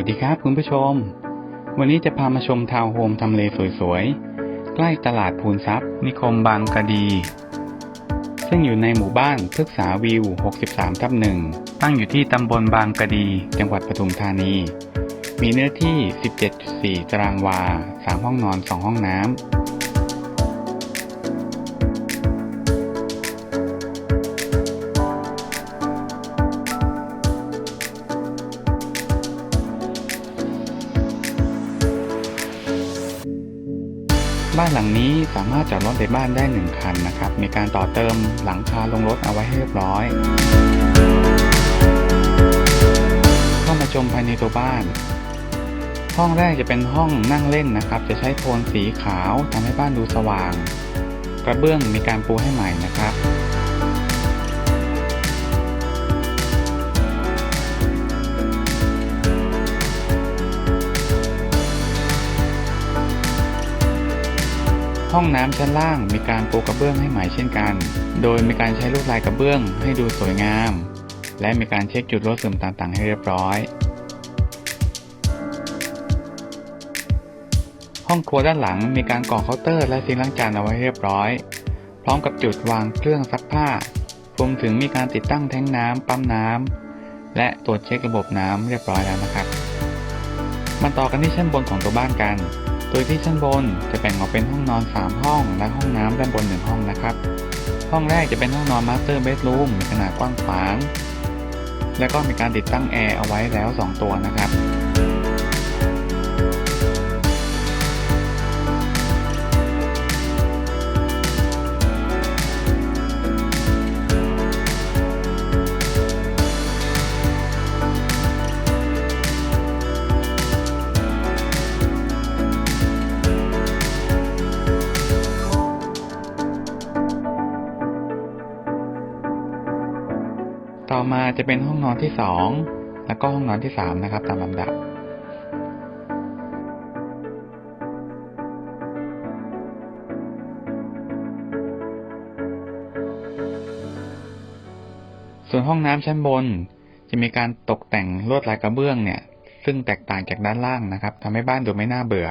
วัสดีครับคุณผู้ชม วันนี้จะพามาชมทาวน์โฮมทำเลสวยๆ ใกล้ตลาดพูนทรัพย์ นิคมบางกะดี ซึ่งอยู่ในหมู่บ้านพฤกษาวิว 63 ทับหนึ่งตั้งอยู่ที่ตำบลบางกะดี จังหวัดปทุมธานี มีเนื้อที่ 17.4 ตารางวา 3 ห้องนอน 2 ห้องน้ำ บ้านหลังนี้สามารถจอดรถในบ้านได้หนึ่งคันนะครับ มีการต่อเติมหลังคาลงรถเอาไว้ให้เรียบร้อย เข้ามาชมภายในตัวบ้าน ห้องแรกจะเป็นห้องนั่งเล่นนะครับ จะใช้โทนสีขาวทำให้บ้านดูสว่าง กระเบื้องมีการปูให้ใหม่นะครับ ห้องน้ำชั้นล่างมีการปูกระเบื้องให้ใหม่เช่นกัน โดยมีการใช้ลวดลายกระเบื้องให้ดูสวยงาม และมีการเช็คจุดรั่วซึมต่างๆ ให้เรียบร้อย ห้องครัวด้านหลังมีการก่อเคาน์เตอร์และซิงล้างจานเอาไว้เรียบร้อย พร้อมกับจุดวางเครื่องซักผ้ารวมถึงมีการติดตั้งแท้งน้ำปั๊มน้ำและตรวจเช็คระบบน้ำเรียบร้อยแล้วนะครับ มาต่อกันที่ชั้นบนของตัวบ้านกัน โดยที่ชั้นบนจะแบ่งออกเป็นห้องนอน 3 ห้อง และห้องน้ำด้านบน 1 ห้องนะครับ ห้องแรกจะเป็นห้องนอนมาสเตอร์เบดรูมมีขนาดกว้างขวาง และก็มีการติดตั้งแอร์เอาไว้แล้ว 2 ตัวนะครับ ต่อมาจะเป็นห้องนอนที่2แล้วก็ห้องนอนที่3นะครับ ตามลำดับ ส่วนห้องน้ำชั้นบนจะมีการตกแต่งลวดลายกระเบื้องเนี่ย ซึ่งแตกต่างจากด้านล่างนะครับทำให้บ้านดูไม่น่าเบื่อ